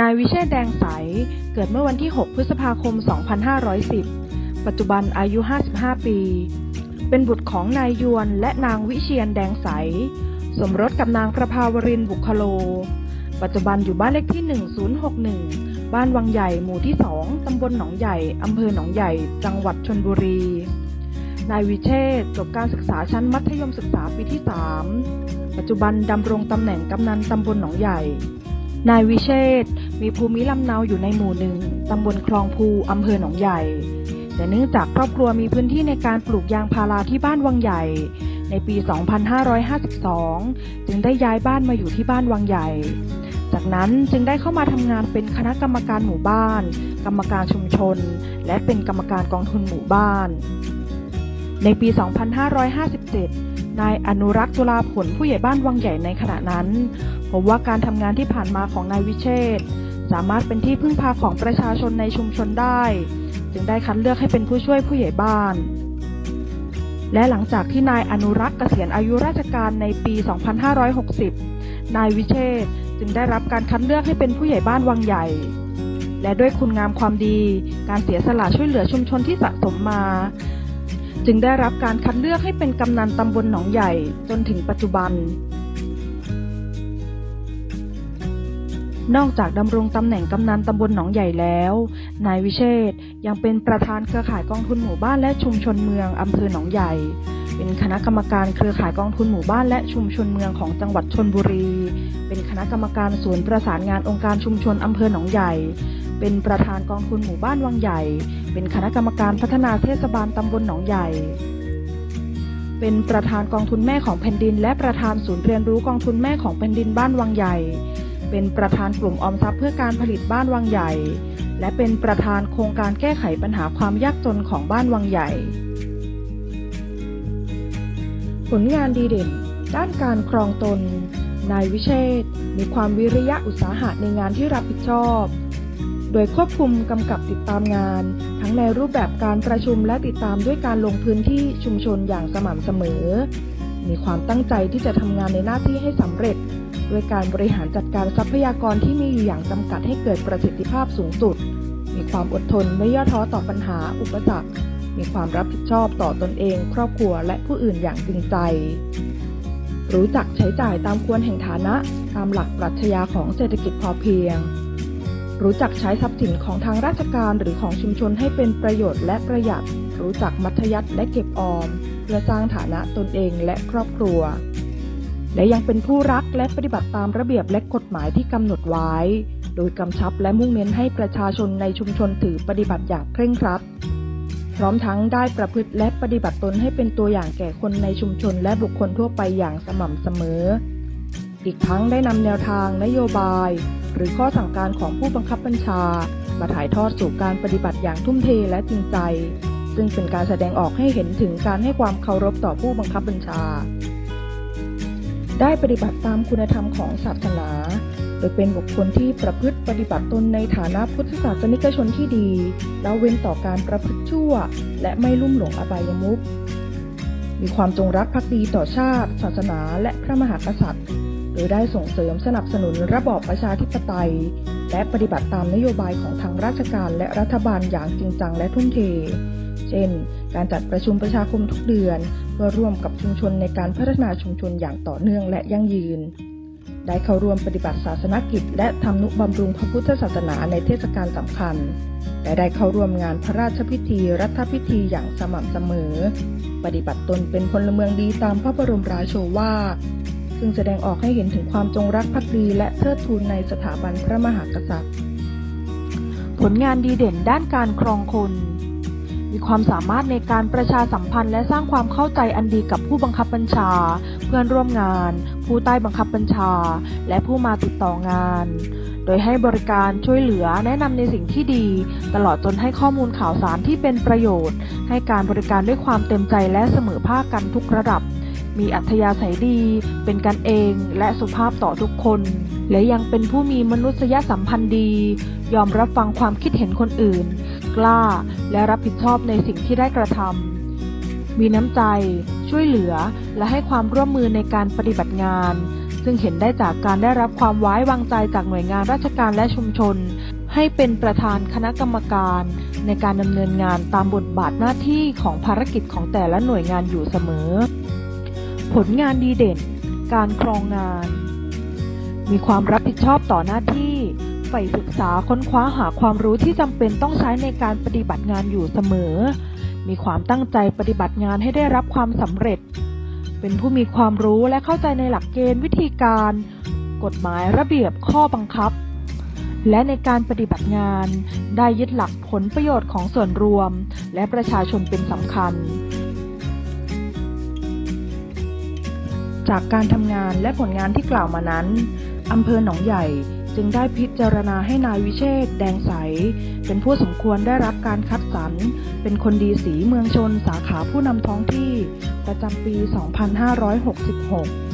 นายวิเชษแดงใส เกิดเมื่อวันที่ 6 พฤษภาคม 2510 ปัจจุบันอายุ 55 ปี เป็นบุตรของนายยวนและนางวิเชียนแดงใส สมรสกับนางประภาวรินบุคโล ปัจจุบันอยู่บ้านเลขที่ 1061 บ้านวังใหญ่หมู่ที่ 2 ตำบลหนองใหญ่ อำเภอหนองใหญ่ จังหวัดชนบุรี นายวิเชษจบการศึกษาชั้นมัธยมศึกษาปีที่ 3 ปัจจุบันดำรงตำแหน่งกำนันตำบลหนองใหญ่นายวิเชษ มีภูมิลำเนาอยู่ในหมู่หนึ่งตำบลคลองภูอำเภอหนองใหญ่ แต่เนื่องจากครอบครัวมีพื้นที่ในการปลูกยางพาราที่บ้านวังใหญ่ ในปี 2552 จึงได้ย้ายบ้านมาอยู่ที่บ้านวังใหญ่ จากนั้นจึงได้เข้ามาทำงานเป็นคณะกรรมการหมู่บ้าน กรรมการชุมชน และเป็นกรรมการกองทุนหมู่บ้าน ในปี 2557นายอนุรักษ์จุลาผลผู้ใหญ่บ้านวังใหญ่ในขณะนั้นพบว่าการทำงานที่ผ่านมาของนายวิเชษ สามารถเป็นที่พึ่งพาของประชาชนในชุมชนได้ จึงได้คัดเลือกให้เป็นผู้ช่วยผู้ใหญ่บ้าน และหลังจากที่นายอนุรักษ์เกษียณอายุราชการในปี 2560 นายวิเชษจึงได้รับการคัดเลือกให้เป็นผู้ใหญ่บ้านวังใหญ่ และด้วยคุณงามความดี การเสียสละช่วยเหลือชุมชนที่สะสมมา จึงได้รับการคัดเลือกให้เป็นกำนันตำบลหนองใหญ่จนถึงปัจจุบัน นอกจากดำรงตำแหน่งกำนันตำบลหนองใหญ่แล้ว นายวิเชษยังเป็นประธานเครือข่ายกองทุนหมู่บ้านและชุมชนเมืองอำเภอหนองใหญ่ เป็นคณะกรรมการเครือข่ายกองทุนหมู่บ้านและชุมชนเมืองของจังหวัดชนบุรี เป็นคณะกรรมการศูนย์ประสานงานองค์การชุมชนอำเภอหนองใหญ่ เป็นประธานกองทุนหมู่บ้านวังใหญ่ เป็นคณะกรรมการพัฒนาเทศบาลตำบลหนองใหญ่เป็นประธานกองทุนแม่ของแผ่นดิน และประธานศูนย์เรียนรู้กองทุนแม่ของแผ่นดินบ้านวังใหญ่ เป็นประธานกลุ่มออมทรัพย์เพื่อการผลิตบ้านวังใหญ่ และเป็นประธานโครงการแก้ไขปัญหาความยากจนของบ้านวังใหญ่ ผลงานดีเด่น ด้านการครองตน นายวิเชษมีความวิริยะอุตสาหะในงานที่รับผิดชอบ โดยควบคุมกำกับติดตามงาน ทั้งในรูปแบบการประชุมและติดตามด้วยการลงพื้นที่ชุมชนอย่างสม่ำเสมอ มีความตั้งใจที่จะทำงานในหน้าที่ให้สำเร็จ ด้วยการบริหารจัดการทรัพยากรที่มีอยู่อย่างจำกัดให้เกิดประสิทธิภาพสูงสุด มีความอดทนไม่ย่อท้อต่อปัญหาอุปสรรค มีความรับผิดชอบต่อตนเอง ครอบครัวและผู้อื่นอย่างจริงใจ รู้จักใช้จ่ายตามควรแห่งฐานะ ตามหลักปรัชญาของเศรษฐกิจพอเพียง รู้จักใช้ทรัพย์สินของทางราชการหรือของชุมชนให้เป็นประโยชน์และประหยัด รู้จักมัธยัติและเก็บออม เพื่อสร้างฐานะตนเองและครอบครัว และยังเป็นผู้รักและปฏิบัติตามระเบียบและกฎหมายที่กำหนดไว้ โดยกำชับและมุ่งเน้นให้ประชาชนในชุมชนถือปฏิบัติอย่างเคร่งครัด พร้อมทั้งได้ประพฤติและปฏิบัติตนให้เป็นตัวอย่างแก่คนในชุมชนและบุคคลทั่วไปอย่างสม่ำเสมอ อีกทั้งได้นำแนวทางนโยบาย หรือข้อสั่งการของผู้บังคับบัญชา มาถ่ายทอดสู่การปฏิบัติอย่างทุ่มเทและจริงใจ ซึ่งเป็นการแสดงออกให้เห็นถึงการให้ความเคารพต่อผู้บังคับบัญชา ได้ปฏิบัติตามคุณธรรมของศาสนา โดยเป็นบุคคลที่ประพฤติปฏิบัติตนในฐานะพุทธศาสนิกชนที่ดีละเว้นต่อการประพฤติชั่ว และไม่ลุ่มหลงอบายมุขมีความจงรักภักดีต่อชาติ ศาสนา และพระมหากษัตริย์ โดยได้ส่งเสริมสนับสนุนระบอบประชาธิปไตย และปฏิบัติตามนโยบายของทางราชการและรัฐบาลอย่างจริงจังและทุ่มเท เช่น การจัดประชุมประชาคมทุกเดือน เพื่อร่วมกับชุมชนในการพัฒนาชุมชนอย่างต่อเนื่องและยั่งยืน ได้เข้าร่วมปฏิบัติศาสนกิจ และทำนุบำรุงพระพุทธศาสนาในเทศกาลสำคัญ และได้เข้าร่วมงานพระราชพิธี รัฐพิธีอย่างสม่ำเสมอ ปฏิบัติตนเป็นพลเมืองดีตามพระบรมราโชวาท ซึ่งแสดงออกให้เห็นถึงความจงรักภักดีและเทิดทูนในสถาบันพระมหากษัตริย์ ผลงานดีเด่นด้านการครองคน มีความสามารถในการประชาสัมพันธ์และสร้างความเข้าใจอันดีกับผู้บังคับบัญชา เพื่อนร่วมงาน ผู้ใต้บังคับบัญชา และผู้มาติดต่องาน โดยให้บริการช่วยเหลือแนะนำในสิ่งที่ดี ตลอดจนให้ข้อมูลข่าวสารที่เป็นประโยชน์ ให้การบริการด้วยความเต็มใจและเสมอภาคกันทุกระดับ มีอัธยาศัยดี เป็นกันเองและสุภาพต่อทุกคน และยังเป็นผู้มีมนุษยสัมพันธ์ดี ยอมรับฟังความคิดเห็นคนอื่น กล้าและรับผิดชอบในสิ่งที่ได้กระทำ มีน้ำใจ ช่วยเหลือ และให้ความร่วมมือในการปฏิบัติงาน ซึ่งเห็นได้จากการได้รับความไว้วางใจจากหน่วยงานราชการและชุมชน ให้เป็นประธานคณะกรรมการในการดำเนินงานตามบทบาทหน้าที่ของภารกิจของแต่ละหน่วยงานอยู่เสมอ ผลงานดีเด่น การครองงาน มีความรับผิดชอบต่อหน้าที่ใฝ่ศึกษาค้นคว้าหาความรู้ที่จำเป็นต้องใช้ในการปฏิบัติงานอยู่เสมอ มีความตั้งใจปฏิบัติงานให้ได้รับความสำเร็จ เป็นผู้มีความรู้และเข้าใจในหลักเกณฑ์วิธีการ กฎหมายระเบียบข้อบังคับ และในการปฏิบัติงาน ได้ยึดหลักผลประโยชน์ของส่วนรวม และประชาชนเป็นสำคัญ จากการทำงานและผลงานที่กล่าวมานั้นอำเภอหนองใหญ่จึงได้พิจารณาให้นายวิเชษแดงใส เป็นผู้สมควรได้รับการคัดสรร เป็นคนดีสีเมืองชนสาขาผู้นำท้องที่ ประจำปี 2566